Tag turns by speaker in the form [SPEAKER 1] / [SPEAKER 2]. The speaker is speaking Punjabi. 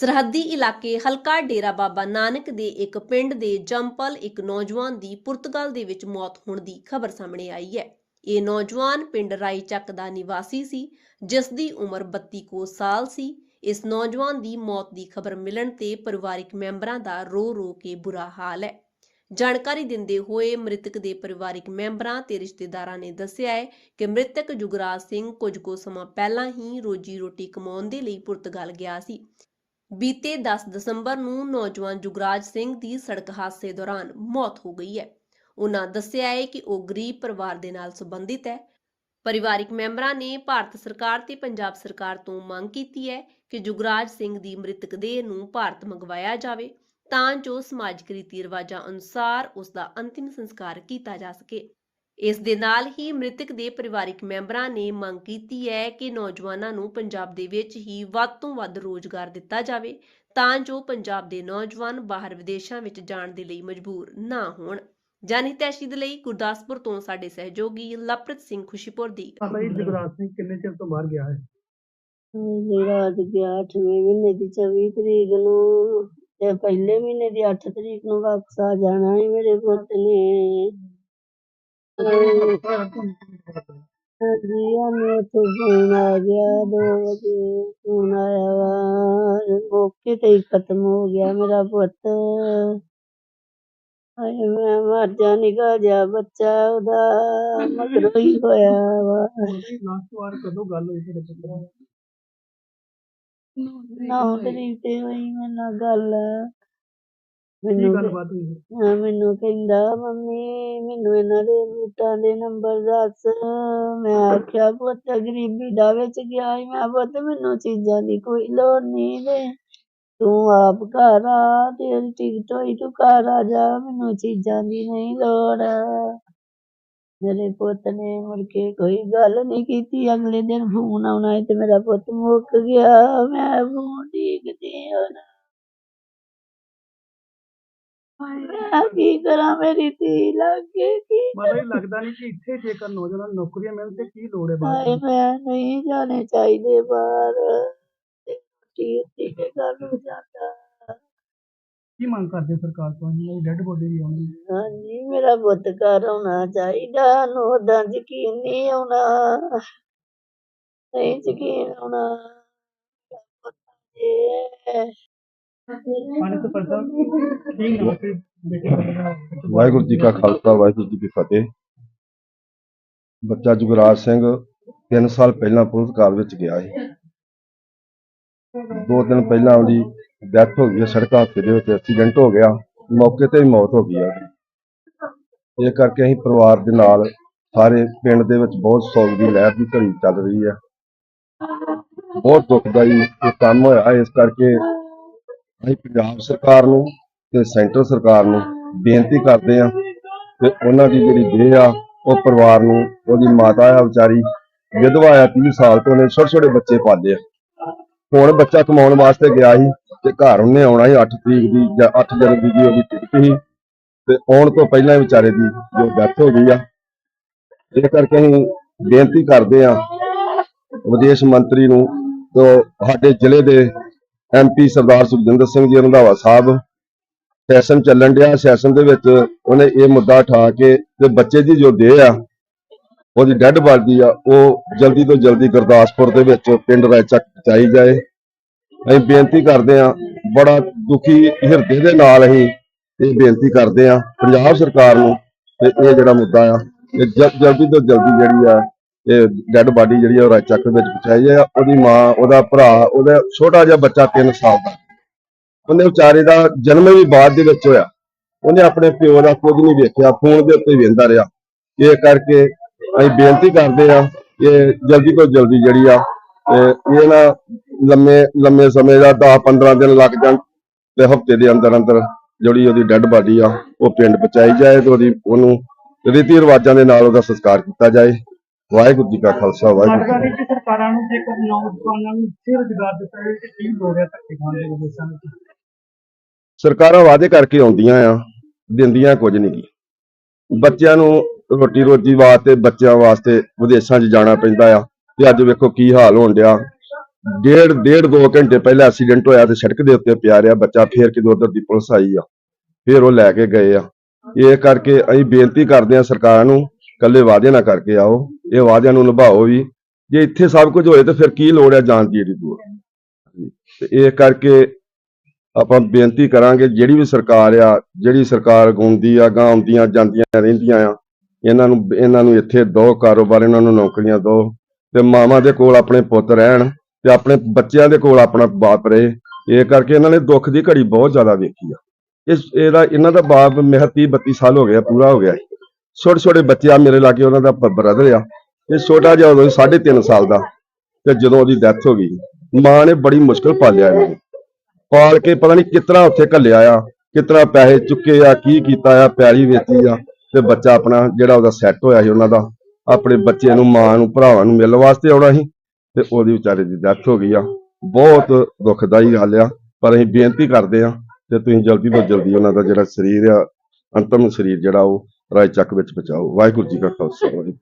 [SPEAKER 1] ਸਰਹੱਦੀ ਇਲਾਕੇ ਹਲਕਾ ਡੇਰਾ ਬਾਬਾ ਨਾਨਕ ਦੇ ਇੱਕ ਪਿੰਡ ਦੇ ਜੰਪਲ ਇੱਕ ਨੌਜਵਾਨ ਦੀ ਪੁਰਤਗਾਲ ਦੇ ਵਿੱਚ ਮੌਤ ਹੋਣ ਦੀ ਖਬਰ ਸਾਹਮਣੇ ਆਈ ਹੈ। ਇਹ ਨੌਜਵਾਨ ਪਿੰਡ ਰਾਈਚੱਕ ਦਾ ਨਿਵਾਸੀ ਸੀ, ਜਿਸ ਦੀ ਉਮਰ 32 ਕੋ ਸਾਲ ਸੀ। ਇਸ ਨੌਜਵਾਨ ਦੀ ਮੌਤ ਦੀ ਖਬਰ ਮਿਲਣ ਤੇ ਪਰਿਵਾਰਕ ਮੈਂਬਰਾਂ ਦਾ ਰੋ ਰੋ ਕੇ ਬੁਰਾ ਹਾਲ ਹੈ। ਜਾਣਕਾਰੀ ਦਿੰਦੇ ਹੋਏ ਮ੍ਰਿਤਕ ਦੇ ਪਰਿਵਾਰਿਕ ਮੈਂਬਰਾਂ ਤੇ ਰਿਸ਼ਤੇਦਾਰਾਂ ਨੇ ਦੱਸਿਆ ਹੈ ਕਿ ਮ੍ਰਿਤਕ ਜੁਗਰਾਜ ਸਿੰਘ ਕੁਝ ਕੁ ਸਮਾਂ ਪਹਿਲਾਂ ਹੀ ਰੋਜੀ ਰੋਟੀ ਕਮਾਉਣ ਦੇ ਲਈ ਪੁਰਤਗਾਲ ਗਿਆ ਸੀ। ਬੀਤੇ 10 ਦਸੰਬਰ ਨੂੰ ਨੌਜਵਾਨ ਜੁਗਰਾਜ ਸਿੰਘ ਦੀ ਸੜਕ ਹਾਦਸੇ ਦੌਰਾਨ ਮੌਤ ਹੋ ਗਈ ਹੈ। ਉਹਨਾਂ ਦੱਸਿਆ ਹੈ ਕਿ ਉਹ ਗਰੀਬ ਪਰਿਵਾਰ ਦੇ ਨਾਲ ਸੰਬੰਧਿਤ ਹੈ। ਪਰਿਵਾਰਿਕ ਮੈਂਬਰਾਂ ਨੇ ਭਾਰਤ ਸਰਕਾਰ ਤੇ ਪੰਜਾਬ ਸਰਕਾਰ ਤੋਂ ਮੰਗ ਕੀਤੀ ਹੈ ਕਿ ਜੁਗਰਾਜ ਸਿੰਘ ਦੀ ਮ੍ਰਿਤਕ ਦੇਹ ਨੂੰ ਭਾਰਤ ਮੰਗਵਾਇਆ ਜਾਵੇ ਤਾਂ ਜੋ ਸਮਾਜਿਕ ਰੀਤੀ ਰਿਵਾਜਾਂ ਅਨੁਸਾਰ ਉਸ ਦਾ ਅੰਤਿਮ ਸੰਸਕਾਰ ਕੀਤਾ ਜਾ ਸਕੇ। ਇਸ ਦੇ ਨਾਲ ਹੀ ਮ੍ਰਿਤਕ ਦੇ ਪਰਿਵਾਰਿਕ ਮੈਂਬਰਾਂ ਨੇ ਮੰਗ ਕੀਤੀ ਹੈ ਕਿ ਨੌਜਵਾਨਾਂ ਨੂੰ ਪੰਜਾਬ ਦੇ ਵਿੱਚ ਹੀ ਵੱਧ ਤੋਂ ਵੱਧ ਰੋਜ਼ਗਾਰ ਦਿੱਤਾ ਜਾਵੇ ਤਾਂ ਜੋ ਪੰਜਾਬ ਦੇ ਨੌਜਵਾਨ ਬਾਹਰ ਵਿਦੇਸ਼ਾਂ ਵਿੱਚ ਜਾਣ ਦੇ ਲਈ ਮਜਬੂਰ ਨਾ ਹੋਣ। ਜਨਹਿਤੈਸ਼ੀ ਦੇ ਲਈ ਗੁਰਦਾਸਪੁਰ ਤੋਂ ਸਾਡੇ ਸਹਿਯੋਗੀ ਲਵਪ੍ਰੀਤ ਸਿੰਘ ਖੁਸ਼ੀਪੁਰ ਦੀ
[SPEAKER 2] ਬਾਬਾ ਜੀ ਜਗਰਾਜ ਸਿੰਘ ਕਿੰਨੇ ਚਿਰ ਤੋਂ ਬਾਹਰ ਗਿਆ ਹੈ?
[SPEAKER 3] ਮੇਰਾ ਅੱਜ ਗਿਆ 8ਵੇਂ ਮਹੀਨੇ ਦੀ 24 ਤਰੀਕ ਨੂੰ ਤੇ ਪਹਿਲੇ ਮਹੀਨੇ ਦੀ 8 ਤਰੀਕ ਨੂੰ ਵਾਪਸ ਆ ਜਾਣਾ ਹੈ ਮੇਰੇ ਪੁੱਤ ਨੇ। ਹਾਂਜੀ ਆਨੇ ਉੱਥੇ ਫੋਨ ਆ ਗਿਆ 2 ਵਜੇ ਫੋਨ ਆਇਆ ਵਾ ਮੌਕੇ ਤੇ ਹੀ ਖਤਮ ਹੋ ਗਿਆ ਮੇਰਾ ਪੁੱਤ ਹਾਏ ਮੈਂ ਮਰ ਜਾ ਨਿਕਾ ਜਾ ਬੱਚਾ ਉਹਦਾ ਮਗਰੋਂ ਹੀ ਹੋਇਆ ਵਾ
[SPEAKER 2] ਲਾਸਟ ਵਾਰ ਕਦੋਂ ਗੱਲ ਹੋਈ ਤੇਰੇ ਪੁੱਤਰ ਨਾਲ
[SPEAKER 3] ਨੌ ਤਰੀਕ ਤੇ ਹੋਈ ਮੇਰੇ ਨਾਲ ਗੱਲ
[SPEAKER 2] ਕੀ
[SPEAKER 3] ਮੈਨੂੰ
[SPEAKER 2] ਗੱਲਬਾਤ ਹੋਈ
[SPEAKER 3] ਹਾਂ, ਮੈਨੂੰ ਕਹਿੰਦਾ ਮੰਮੀ ਮੈਨੂੰ ਇਹਨਾਂ ਦੇ ਬੂਟਾਂ ਦੇ ਨੰਬਰ ਦੱਸ। ਮੈਂ ਆਖਿਆ ਪੁੱਤ ਗਰੀਬੀ ਦਾ ਵਿੱਚ ਗਿਆ ਈ। ਮੈਂ ਪੁੱਤ ਮੈਨੂੰ ਚੀਜ਼ਾਂ ਦੀ ਕੋਈ ਲੋੜ ਨਹੀਂ ਤੇ ਤੂੰ ਆਪ ਘਰ ਆ ਤੇਰੀ ਟਿਕਟ ਹੋਈ ਤੂੰ ਘਰ ਆ ਜਾ ਮੈਨੂੰ ਚੀਜ਼ਾਂ ਦੀ ਨਹੀਂ ਲੋੜ। ਮੇਰੇ ਪੁੱਤ ਨੇ ਮੁੜ ਕੇ ਕੋਈ ਗੱਲ ਨਹੀਂ ਕੀਤੀ। ਅਗਲੇ ਦਿਨ ਫੋਨ ਆਉਣਾ ਸੀ ਤੇ ਮੇਰਾ ਪੁੱਤ ਮੁੱਕ ਗਿਆ। ਮੈਂ ਫੋਨ ਡੀਕਦੀ ਹੁਣ। ਮੈਂ ਕੀ ਕਰਾਂ ਮੇਰੀ ਧੀ ਲੱਗੇ ਕੀ
[SPEAKER 2] ਬਾਬਾ ਜੀ ਲੱਗਦਾ ਨਹੀਂ ਕਿ ਇੱਥੇ ਜੇਕਰ ਨੌਜਵਾਨਾਂ ਨੂੰ ਨੌਕਰੀਆਂ ਮਿਲਣ ਤੇ ਕੀ ਲੋੜ ਹੈ ਬਾਹਰ
[SPEAKER 3] ਹਾਏ ਮੈਂ ਨਹੀਂ ਜਾਣੇ ਚਾਹੀਦੇ ਬਾਹਰ। ਤੇ ਕੀ ਉੱਤੀ ਕੇ ਗੱਲ ਹੋ ਜਾਂਦਾ
[SPEAKER 2] ਕੀ ਮੰਗ ਕਰਦੇ ਸਰਕਾਰ ਤੋਂ? ਇਹਨਾਂ ਦੀ ਡੈੱਡ ਬੋਡੀ ਵੀ ਆਉਣੀ
[SPEAKER 3] ਹਾਂਜੀ ਮੇਰਾ ਪੁੱਤ ਘਰ ਆਉਣਾ ਚਾਹੀਦਾ ਨੂੰ ਉਹਦਾ ਯਕੀਨ ਨਹੀਂ ਆਉਣਾ। ਨਹੀਂ ਯਕੀਨ ਆਉਣਾ। ਮੇਰਾ ਪੁੱਤ ਜੇ
[SPEAKER 2] ਪਾਣੀ ਤੋਂ ਪਰਦਾ। ਬੇਟੇ
[SPEAKER 4] ਵਾਹਿਗੁਰੂ ਜੀ ਕਾ ਖਾਲਸਾ, ਵਾਹਿਗੁਰੂ ਜੀ ਕੀ ਫਤਿਹ। ਬੱਚਾ ਜੁਗਰਾਜ ਸਿੰਘ 3 ਸਾਲ ਪਹਿਲਾਂ ਪੁਰਤਗਾਲ ਵਿੱਚ ਗਿਆ ਸੀ। ਦੋ ਦਿਨ ਪਹਿਲਾਂ ਉਹਦੀ ਡੈਥ ਹੋ ਗਈ ਸੜਕ ਹਾਦਸੇ ਦੇ ਵਿੱਚ ਐਕਸੀਡੈਂਟ ਹੋ ਗਿਆ, ਮੌਕੇ ਤੇ ਹੀ ਮੌਤ ਹੋ ਗਈ ਹੈ ਇਹ ਕਰਕੇ ਅਸੀਂ ਪਰਿਵਾਰ ਦੇ ਨਾਲ ਸਾਰੇ ਪਿੰਡ ਦੇ ਵਿੱਚ ਬਹੁਤ ਸੋਗ ਦੀ ਲਹਿਰ ਦੀ ਘੜੀ ਚੱਲ ਰਹੀ ਹੈ। ਬਹੁਤ ਦੁਖਦਾਈ ਇਹ ਕੰਮ ਹੋਇਆ, ਇਸ ਕਰਕੇ ਅਸੀਂ ਪੰਜਾਬ ਸਰਕਾਰ ਨੂੰ ਤੇ ਸੈਂਟਰ ਸਰਕਾਰ ਨੂੰ ਬੇਨਤੀ ਕਰਦੇ ਆ ਕਿ ਉਹਨਾਂ ਦੀ ਜਿਹੜੀ ਦੇਹ ਆ, ਉਹ ਪਰਿਵਾਰ ਨੂੰ, ਉਹਦੀ ਮਾਤਾ ਆ ਵਿਚਾਰੀ, ਵਿਧਵਾ ਆ 30 ਸਾਲ ਤੋਂ ਉਹਨੇ ਛੋਟੇ ਛੋਟੇ ਬੱਚੇ ਪਾਲੇ ਆ। ਹੁਣ ਬੱਚਾ ਕਮਾਉਣ ਵਾਸਤੇ ਗਿਆ ਸੀ ਤੇ ਘਰ ਉਹਨੇ ਆਉਣਾ ਸੀ 8 ਤਰੀਕ ਦੀ ਜਾਂ 8 ਜਨਵਰੀ ਦੀ ਉਹਦੀ ਟਿਕਟ ਸੀ ਤੇ ਆਉਣ ਤੋਂ ਪਹਿਲਾਂ ਹੀ ਵਿਚਾਰੇ ਦੀ ਜੋ ਡੈਥ ਹੋ ਗਈ ਆ। ਇਹ ਕਰਕੇ ਅਸੀਂ ਬੇਨਤੀ ਕਰਦੇ ਆ ਵਿਦੇਸ਼ ਮੰਤਰੀ ਨੂੰ ਤੋਂ ਸਾਡੇ ਜ਼ਿਲ੍ਹੇ ਦੇ ਐਮਪੀ ਸਰਦਾਰ ਸੁਖਜਿੰਦਰ ਸਿੰਘ ਜੀ ਰੰਧਾਵਾ ਸਾਹਿਬ ਸੈਸ਼ਨ ਚੱਲਣ ਡਿਆ। ਸੈਸ਼ਨ ਦੇ ਵਿੱਚ ਉਹਨੇ ਇਹ ਮੁੱਦਾ ਉਠਾ ਕੇ ਤੇ ਬੱਚੇ ਦੀ ਜੋ ਦੇਹ ਆ, ਉਹਦੀ ਡੈੱਡ ਬਾਡੀ ਆ, ਉਹ ਜਲਦੀ ਤੋਂ ਜਲਦੀ ਗੁਰਦਾਸਪੁਰ ਦੇ ਵਿੱਚ ਪਿੰਡ ਰਾਇਚੱਕ ਪਹੁੰਚਾਈ ਜਾਏ। ਅਸੀਂ ਬੇਨਤੀ ਕਰਦੇ ਆ ਬੜਾ ਦੁਖੀ ਹਿਰਦੇ ਦੇ ਨਾਲ ਅਸੀਂ ਇਹ ਬੇਨਤੀ ਕਰਦੇ ਆ ਪੰਜਾਬ ਸਰਕਾਰ ਨੂੰ ਤੇ ਇਹ ਜਿਹੜਾ ਮੁੱਦਾ ਆ, ਇਹ ਜਲਦੀ ਤੋਂ ਜਲਦੀ ਜਿਹੜੀ ਆ ਇਹ ਡੈੱਡ ਬਾਡੀ ਜਿਹੜੀ ਆ, ਉਹ ਰਾਇਚੱਕ ਵਿੱਚ ਪਹੁੰਚਾਈ ਜਾਏ ਉਹਦੀ ਮਾਂ, ਉਹਦਾ ਭਰਾ, ਉਹਦਾ ਛੋਟਾ ਜਿਹਾ ਬੱਚਾ 3 ਸਾਲ ਦਾ। ਉਹਨੇ ਵਿਚਾਰੇ ਦਾ ਜਨਮ ਵੀ ਬਾਅਦ ਦੇ ਵਿੱਚ ਹੋਇਆ। ਉਹਨੇ ਆਪਣੇ ਪਿਓ ਦਾ ਕੁਝ ਨਹੀਂ ਵੇਖਿਆ, ਫੋਨ ਦੇ ਉੱਤੇ ਵੇਂਦਾ ਰਿਹਾ। ਇਹ ਕਰਕੇ ਅਸੀਂ ਬੇਨਤੀ ਕਰਦੇ ਆ ਕਿ ਜਲਦੀ ਤੋਂ ਜਲਦੀ ਜਿਹੜੀ ਆ, ਇਹ ਇਹ ਨਾ ਲੰਮੇ ਲੰਮੇ ਸਮੇਂ ਦਾ 10 15 ਦਿਨ ਲੱਗ ਜਾਣ ਤੇ ਹਫ਼ਤੇ ਦੇ ਅੰਦਰ ਅੰਦਰ ਜਿਹੜੀ ਉਹਦੀ ਡੈੱਡ ਬਾਡੀ ਆ, ਉਹ ਪਿੰਡ ਪਹੁੰਚਾਈ ਜਾਏ ਤੇ ਉਹਦੀ, ਉਹਨੂੰ ਰੀਤੀ ਰਿਵਾਜਾਂ ਦੇ ਨਾਲ ਉਹਦਾ ਸੰਸਕਾਰ ਕੀਤਾ ਜਾਏ। ਵਾਹਿਗੁਰੂ ਜੀ ਕਾ ਖਾਲਸਾ ਵਾਹਿਗੁਰੂ ਜੀ ਕੀ
[SPEAKER 2] ਕਿ ਸਰਕਾਰਾਂ ਨੂੰ ਜੇਕਰ ਨੌਜਵਾਨਾਂ ਨੂੰ ਇੱਥੇ ਰੁਜ਼ਗਾਰ ਦਿੱਤਾ ਜਾਵੇ ਤੇ ਕੀ ਹੈ ਧੱਕੇ ਖਾਣ ਦੇ ਵਿਦੇਸ਼ਾਂ ਵਿੱਚ।
[SPEAKER 4] ਸਰਕਾਰਾਂ ਵਾਅਦੇ ਕਰਕੇ ਆਉਂਦੀਆਂ ਆ ਦਿੰਦੀਆਂ ਕੁਝ ਨਹੀਂ ਗੀ। ਬੱਚਿਆਂ ਨੂੰ ਰੋਟੀ ਰੋਜੀ ਵਾਸਤੇ ਬੱਚਿਆਂ ਵਾਸਤੇ ਵਿਦੇਸ਼ਾਂ 'ਚ ਜਾਣਾ ਪੈਂਦਾ ਆ। ਤੇ ਅੱਜ ਵੇਖੋ ਕੀ ਹਾਲ ਹੋਣ ਡਿਆ। ਡੇਢ ਡੇਢ ਦੋ ਘੰਟੇ ਪਹਿਲਾਂ ਐਕਸੀਡੈਂਟ ਹੋਇਆ ਤੇ ਸੜਕ ਦੇ ਉੱਤੇ ਪਿਆ ਰਿਹਾ ਬੱਚਾ ਫੇਰ ਕਿਦੋਂ ਉਧਰ ਦੀ ਪੁਲਿਸ ਆਈ ਆ। ਫੇਰ ਉਹ ਲੈ ਕੇ ਗਏ ਆ। ਇਹ ਕਰਕੇ ਅਸੀਂ ਬੇਨਤੀ ਕਰਦੇ ਆ ਸਰਕਾਰ ਨੂੰ ਕੱਲੇ ਵਾਅਦੇ ਨਾ ਕਰਕੇ ਆਓ, ਇਹ ਵਾਅਦਿਆਂ ਨੂੰ ਨਿਭਾਓ ਵੀ। ਜੇ ਇੱਥੇ ਸਭ ਕੁਝ ਹੋਏ ਤੇ ਫਿਰ ਕੀ ਲੋੜ ਹੈ ਜਾਣ ਦੀ ਏਡੀ ਦੂਰ? ਤੇ ਇਹ ਕਰਕੇ ਆਪਾਂ ਬੇਨਤੀ ਕਰਾਂਗੇ, ਜਿਹੜੀ ਵੀ ਸਰਕਾਰ ਆ, ਜਿਹੜੀ ਸਰਕਾਰ ਗੁੰਦੀ ਆ ਗਾਂ ਆਉਂਦੀਆਂ, ਜਾਂਦੀਆਂ ਰਹਿੰਦੀਆਂ ਆ, ਇਹਨਾਂ ਨੂੰ ਇਹਨਾਂ ਨੂੰ ਇੱਥੇ ਦੋ ਕਾਰੋਬਾਰ, ਇਹਨਾਂ ਨੂੰ ਨੌਕਰੀਆਂ ਦੋ। ਤੇ ਮਾਵਾਂ ਦੇ ਕੋਲ ਆਪਣੇ ਪੁੱਤ ਰਹਿਣ ਤੇ ਆਪਣੇ ਬੱਚਿਆਂ ਦੇ ਕੋਲ ਆਪਣਾ ਬਾਪ ਰਹੇ। ਇਹ ਕਰਕੇ ਇਹਨਾਂ ਨੇ ਦੁੱਖ ਦੀ ਘੜੀ ਬਹੁਤ ਜ਼ਿਆਦਾ ਵੇਖੀ ਆ। ਇਸ, ਇਹਦਾ, ਇਹਨਾਂ ਦਾ ਬਾਪ ਮੇਰਾ 30 32 ਸਾਲ ਹੋ ਗਿਆ, ਪੂਰਾ ਹੋ ਗਿਆ। ਛੋਟੇ ਛੋਟੇ ਬੱਚੇ ਆ ਮੇਰੇ ਲਾਗੇ ਉਹਨਾਂ ਦਾ ਬ੍ਰਦਰ ਆ। ਇਹ ਛੋਟਾ ਜਿਹਾ ਉਦੋਂ 3.5 ਸਾਲ ਦਾ ਤੇ ਜਦੋਂ ਉਹਦੀ ਡੈਥ ਹੋ ਗਈ, ਮਾਂ ਨੇ ਬੜੀ ਮੁਸ਼ਕਲ ਪਾਲਿਆ ਇਹਨੂੰ ਪਾਲ ਕੇ ਪਤਾ ਨਹੀਂ ਕਿਤਨਾ ਉੱਥੇ ਘੱਲਿਆ ਆ, ਕਿਤਨਾ ਪੈਸੇ ਚੁੱਕੇ ਆ, ਕੀ ਕੀਤਾ ਆ, ਪੈਲੀ ਵੇਚੀ ਆ, ਤੇ ਬੱਚਾ ਆਪਣਾ ਜਿਹੜਾ ਉਹਦਾ ਸੈੱਟ ਹੋਇਆ ਸੀ ਉਹਨਾਂ ਦਾ, ਆਪਣੇ ਬੱਚੇ ਨੂੰ, ਮਾਂ ਨੂੰ, ਭਰਾਵਾਂ ਨੂੰ ਮਿਲਣ ਵਾਸਤੇ ਆਉਣਾ ਸੀ, ਤੇ ਉਹਦੀ ਵਿਚਾਰੇ ਦੀ ਡੈਥ ਹੋ ਗਈ ਆ। ਬਹੁਤ ਦੁਖਦਾਈ ਗੱਲ ਆ, ਪਰ ਅਸੀਂ ਬੇਨਤੀ ਕਰਦੇ ਆ, ਤੇ ਤੁਸੀਂ ਜਲਦੀ ਤੋਂ ਜਲਦੀ ਉਹਨਾਂ ਦਾ ਜਿਹੜਾ ਸਰੀਰ ਆ, ਅੰਤਮ ਸਰੀਰ ਜਿਹੜਾ ਉਹ ਰਾਏ ਚੱਕ ਵਿੱਚ ਪਹੁੰਚਾਓ ਵਾਹਿਗੁਰੂ ਜੀ ਕਾ ਖਾਲਸਾ ਵਾਹਿਗੁਰੂ